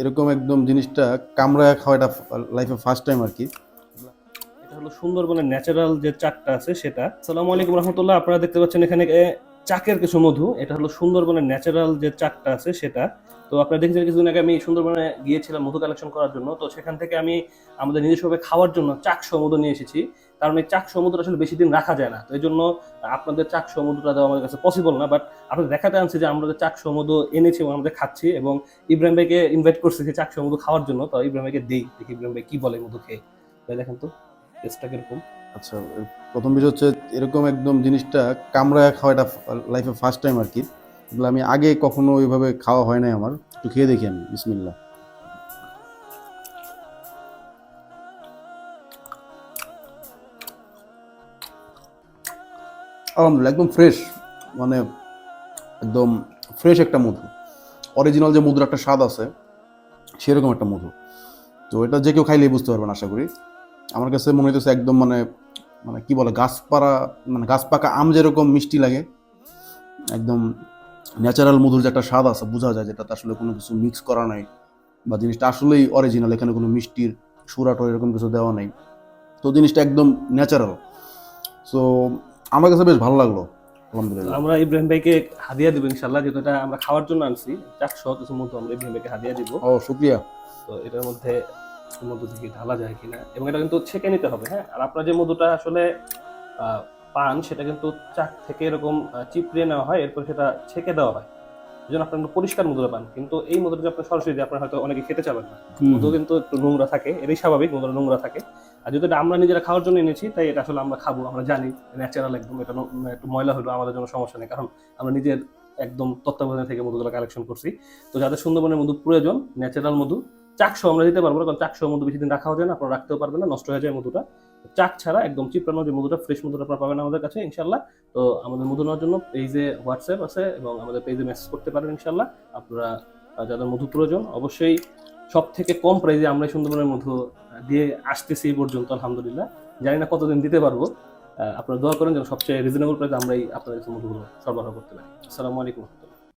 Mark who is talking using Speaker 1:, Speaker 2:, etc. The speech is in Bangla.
Speaker 1: এরকম একদম জিনিসটা কামড়ায় খাওয়াটা লাইফে ফার্স্ট টাইম আর কি।
Speaker 2: এটা হলো সুন্দরবনের ন্যাচারাল যে চাকটা আছে সেটা। সালামু আলাইকুম রহমতুল্লাহ, আপনারা দেখতে পাচ্ছেন এখানে চাকের কিছু মধু। এটা হলো সুন্দরবনের ন্যাচারাল যে চাকটা আছে সেটা। তো আপনারা দেখেছেন কিছুদিন আগে আমি সুন্দরবনে গিয়েছিলাম মধু কালেকশন করার জন্য। তো সেখান থেকে আমি আমাদের নিজস্বভাবে খাওয়ার জন্য চাক সমুদ্র নিয়ে এসেছি। কারণ এই চাক সমুদ্র আসলে বেশি দিন রাখা যায় না। তো এই জন্য আপনাদের চাক সমুদ্রটা দেওয়া আমাদের কাছে পসিবল না বাট আপনাদের দেখাতে আনছি যে আমরা চাক সমুদ্র এনেছি এবং আমাদের খাচ্ছি এবং ইব্রাহিম ভাইকে ইনভাইট করছি যে চাক সমুদ্র খাওয়ার জন্য, তো ইব্রাহিম ভাইকে দেই, দেখি ইব্রাহিম ভাই কি বলে মধু খেয়ে। ভাই, দেখেন তো টেস্টটা কীরকম?
Speaker 1: আচ্ছা প্রথম বিষয় হচ্ছে এরকম একদম জিনিসটা কামড়ায় খাওয়া এটা লাইফে ফার্স্ট টাইম আর কি। আমি আগে কখনো ওইভাবে খাওয়া হয় নাই আমার। একটু খেয়ে দেখি আমি বিসমিল্লা আলহামদুলিল্লাহ, একদম ফ্রেশ মানে একদম ফ্রেশ একটা মধু। অরিজিনাল যে মধুর একটা স্বাদ আছে, সেরকম একটা মধু। তো এটা যে কেউ খাইলেই বুঝতে পারবেন, আশা করি। আমার কাছে মনে হইতেছে একদম মানে মানে কি বলে, গাছপাড়া মানে গাছ পাকা আম যেরকম মিষ্টি লাগে, একদম ন্যাচারাল মধুর যে একটা স্বাদ আছে, বোঝা যায় যেটাতে আসলে কোনো কিছু মিক্স করা নাই, বা জিনিসটা আসলেই অরিজিনাল এখানে কোনো মিষ্টির সুরাটো এরকম কিছু দেওয়া নেই। তো জিনিসটা একদম ন্যাচারাল সো আমার কাছে বেশ ভালো লাগল আলহামদুলিল্লাহ।
Speaker 2: আমরা ইব্রাহিম ভাইকে হাদিয়া দিব ইনশাল্লাহ যেটা এটা আমরা খাওয়ার জন্য আনছি। চারশো কিছু মতো আমরা ইব্রাহিম ভাইকে হাদিয়া দিব।
Speaker 1: ও শুক্রিয়া।
Speaker 2: তো এটার মধ্যে মধু থেকে ঢালা যায় কিনা এবং এটা কিন্তু ছেঁকে নিতে হবে হ্যাঁ? আর আপনারা যে মধুটা আসলে পান সেটা কিন্তু চাক থেকে এরকম চিপড়ে নেওয়া হয় এরপর সেটা ছেঁকে দেওয়া হয়। জন্য আপনার পরিষ্কার মধুরা পান। কিন্তু এই মধুটা আপনার সরাসরি আপনার হয়তো অনেকে খেতে চাবেন না। মধু কিন্তু একটু নোংরা থাকে এটাই স্বাভাবিক মধুরা নোংরা থাকে। আর যেহেতু এটা আমরা নিজেরা খাওয়ার জন্য এনেছি তাই এটা আসলে আমরা খাব আমরা জানি ন্যাচারাল একদম এটা একটু ময়লা হলো আমাদের জন্য সমস্যা নেই। কারণ আমরা নিজের একদম তত্ত্বাবধানে থেকে মধুগুলো কালেকশন করছি। তো যাদের সুন্দরবনের মধু প্রয়োজন ন্যাচারাল মধু চাকশো আমরা দিতে পারব না, কারণ চাকশো মধু বেশি দিন রাখাও যায় না, আপনারা রাখতেও পারবেন না, নষ্ট হয়ে যায় মধুটা। চাক ছাড়া একদম চিপড়ানো যে মধুটা ফ্রেশ মধুটা আপনারা পাবেন আমাদের কাছে ইনশাল্লাহ তো আমাদের মধু নেওয়ার জন্য পেজে হোয়াটসঅ্যাপ আছে এবং আমাদের পেজে মেসেজ করতে পারেন ইনশাল্লাহ আপনারা যাদের মধু প্রয়োজন, অবশ্যই সব থেকে কম প্রাইসে আমরা সুন্দরবনের মধু দিয়ে আসতেছি এই পর্যন্ত, আলহামদুলিল্লাহ। জানি না কতদিন দিতে পারব আপনারা দোয়া করেন যেন সবচেয়ে রিজনেবল প্রাইসে আমরা এই আপনাদের মধুগুলো সরবরাহ করতে পারি। আসসালামু আলাইকুম।